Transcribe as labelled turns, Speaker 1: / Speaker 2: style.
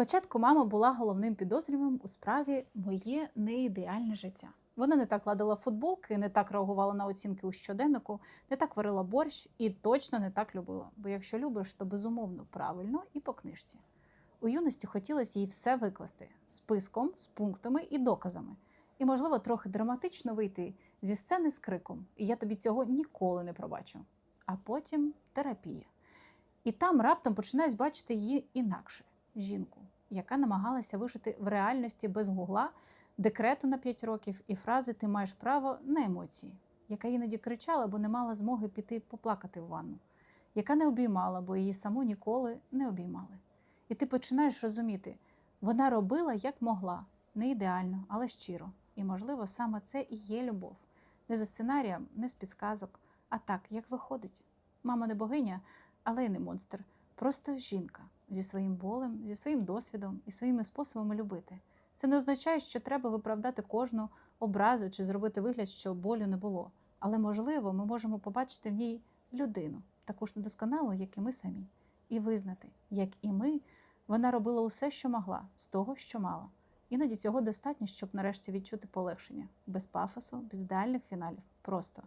Speaker 1: Спочатку мама була головним підозрюваним у справі Моє неідеальне життя. Вона не так ладила футболки, не так реагувала на оцінки у щоденнику, не так варила борщ і точно не так любила. Бо якщо любиш, то безумовно правильно і по книжці. У юності хотілося їй все викласти списком, з пунктами і доказами. І, можливо, трохи драматично вийти зі сцени з криком І я тобі цього ніколи не пробачу. А потім терапія. І там раптом починаєш бачити її інакше жінку, яка намагалася вижити в реальності без гугла, декрету на 5 років і фрази Ти маєш право на емоції, яка іноді кричала, бо не мала змоги піти поплакати в ванну, яка не обіймала, бо її саму ніколи не обіймали. І ти починаєш розуміти, вона робила як могла, не ідеально, але щиро. І, можливо, саме це і є любов. Не за сценарієм, не з підсказок, а так, як виходить. Мама не богиня, але й не монстр. Просто жінка зі своїм болем, зі своїм досвідом і своїми способами любити. Це не означає, що треба виправдати кожну образу чи зробити вигляд, що болю не було. Але, можливо, ми можемо побачити в ній людину, таку ж недосконалу, як і ми самі, і визнати, як і ми, вона робила усе, що могла, з того, що мала. Іноді цього достатньо, щоб нарешті відчути полегшення без пафосу, без ідеальних фіналів. Просто